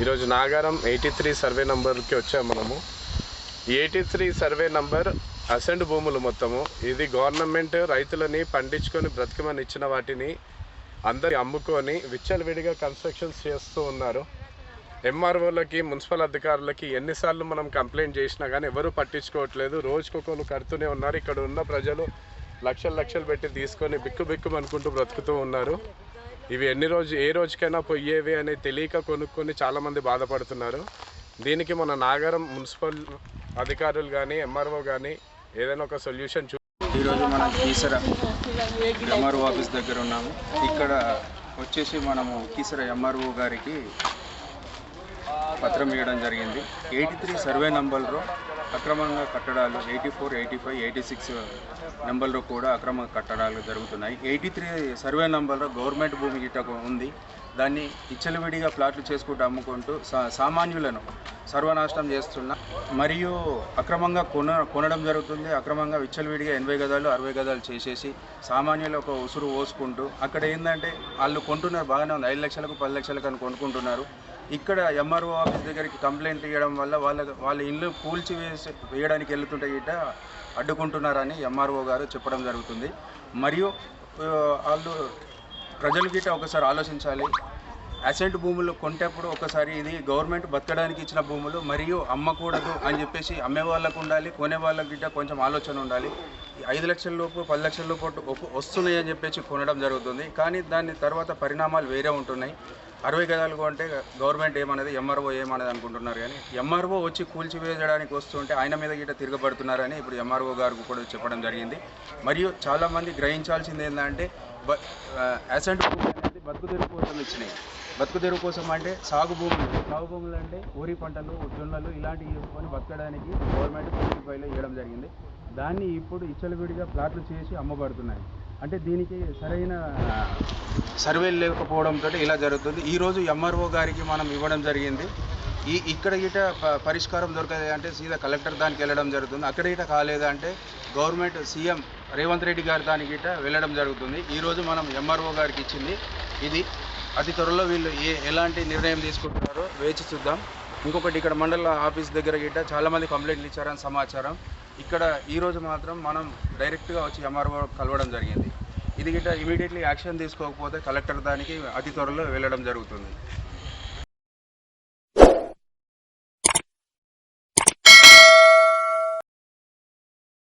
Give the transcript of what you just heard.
ఈరోజు Nagaram eighty three survey నంబర్కి వచ్చాము మనము. Eighty three survey number assigned భూములు మొత్తము. ఇది గవర్నమెంట్ రైతులని పండించుకొని బ్రతికమని ఇచ్చిన వాటిని అందరి అమ్ముకొని విచ్చలవిడిగా కన్స్ట్రక్షన్స్ చేస్తూ ఉన్నారు. ఎంఆర్ఓలకి మున్సిపల్ అధికారులకి ఎన్నిసార్లు మనం కంప్లైంట్ చేసినా కానీ ఎవరు పట్టించుకోవట్లేదు. రోజుకొకరు కడుతూనే ఉన్నారు. ఇక్కడ ఉన్న ప్రజలు లక్షలు లక్షలు పెట్టి తీసుకొని బిక్కు బిక్కు అనుకుంటూ బ్రతుకుతూ ఉన్నారు. ఇవి ఎన్ని రోజు ఏ రోజుకైనా పోయేవి అని తెలియక కొనుక్కొని చాలామంది బాధపడుతున్నారు. దీనికి మన నాగరం మున్సిపల్ అధికారులు కానీ ఎంఆర్ఓ కానీ ఏదైనా ఒక సొల్యూషన్ చూ ఈరోజు మనం కీసర ఎంఆర్ఓ ఆఫీస్ దగ్గర ఉన్నాము. ఇక్కడ వచ్చేసి మనము కీసర ఎంఆర్ఓ గారికి పత్రం ఇవ్వడం జరిగింది. ఎయిటీ త్రీ సర్వే నెంబర్లో అక్రమంగా కట్టడాలు eighty four eighty five eighty six నెంబర్లో కూడా అక్రమ కట్టడాలు జరుగుతున్నాయి. ఎయిటీ త్రీ సర్వే నెంబర్లో గవర్నమెంట్ భూమి గిట్ట ఉంది. దాన్ని ఇచ్చలవిడిగా ప్లాట్లు చేసుకుంటూ అమ్ముకుంటూ సా- సామాన్యులను సర్వనాశనం చేస్తున్న మరియు అక్రమంగా కొన కొనడం జరుగుతుంది. అక్రమంగా విచ్చలవిడిగా ఎనభై గదాలు అరవై గదాలు చేసేసి సామాన్యులు ఒక ఉసురు పోసుకుంటూ అక్కడ ఏంటంటే వాళ్ళు కొంటున్నారు బాగానే ఉంది. ఐదు లక్షలకు పది లక్షలకు అని కొనుక్కుంటున్నారు. ఇక్కడ ఎంఆర్ఓ ఆఫీస్ దగ్గరికి కంప్లైంట్ ఇవ్వడం వల్ల వాళ్ళ వాళ్ళ ఇల్లు కూల్చి వేసి వేయడానికి వెళ్తుంటే గిట్ట అడ్డుకుంటున్నారని ఎంఆర్ఓ గారు చెప్పడం జరుగుతుంది. మరియు వాళ్ళు ప్రజలు గిట్ట ఒకసారి ఆలోచించాలి. అసెంట్ భూములు కొంటప్పుడు ఒకసారి ఇది గవర్నమెంట్ బతకడానికి ఇచ్చిన భూములు మరియు అమ్మకూడదు అని చెప్పేసి అమ్మే వాళ్ళకు ఉండాలి కొనే వాళ్ళకి గిట్ట కొంచెం ఆలోచన ఉండాలి. ఐదు లక్షల లోపు పది లక్షల లోపు వస్తున్నాయి అని చెప్పేసి కొనడం జరుగుతుంది. కానీ దాని తర్వాత పరిణామాలు వేరే ఉంటున్నాయి. అరవై గదాలు కొంటే గవర్నమెంట్ ఏమన్నది ఎంఆర్ఓ ఏమనేది అనుకుంటున్నారు కానీ ఎంఆర్ఓ వచ్చి కూల్చివేయడానికి వస్తుంటే ఆయన మీద గిట్ట తిరగబడుతున్నారని ఇప్పుడు ఎంఆర్ఓ గారికి కూడా చెప్పడం జరిగింది. మరియు చాలామంది గ్రహించాల్సింది ఏంటంటే బ అసెంట్ అనేది బతుకు తెరువు కోసం ఇచ్చినాయి. బతుకు తెరువు కోసం అంటే సాగు భూములు. సాగు భూములు అంటే వరి పంటలు జొన్నలు ఇలాంటివి చేసుకొని బతకడానికి గవర్నమెంట్ పూర్తి ఫైలు ఇవ్వడం జరిగింది. దాన్ని ఇప్పుడు ఇచ్చలవిడిగా ప్లాట్లు చేసి అమ్మబడుతున్నాయి. అంటే దీనికి సరైన సర్వేలు లేకపోవడంతో ఇలా జరుగుతుంది. ఈరోజు ఎంఆర్ఓ గారికి మనం ఇవ్వడం జరిగింది. ఈ ఇక్కడ గిట ప- పరిష్కారం దొరకదు అంటే సీదా కలెక్టర్ దానికి వెళ్ళడం జరుగుతుంది. అక్కడ గిట కాలేదంటే గవర్నమెంట్ సీఎం రేవంత్ రెడ్డి గారి దానికి గిట వెళ్ళడం జరుగుతుంది. ఈరోజు మనం ఎంఆర్ఓ గారికి ఇచ్చింది ఇది. అతి త్వరలో వీళ్ళు ఏ ఎలాంటి నిర్ణయం తీసుకుంటున్నారో వేచి చూద్దాం. ఇంకొకటి ఇక్కడ మండల ఆఫీస్ దగ్గర గిట్ట చాలామంది కంప్లైంట్లు ఇచ్చారని సమాచారం. ఇక్కడ ఈరోజు మాత్రం మనం డైరెక్ట్గా వచ్చి ఎంఆర్ఓ కలవడం జరిగింది. ఇది గిట్ట ఇమీడియట్లీ యాక్షన్ తీసుకోకపోతే కలెక్టర్ దానికి అతి త్వరలో వెళ్ళడం జరుగుతుంది.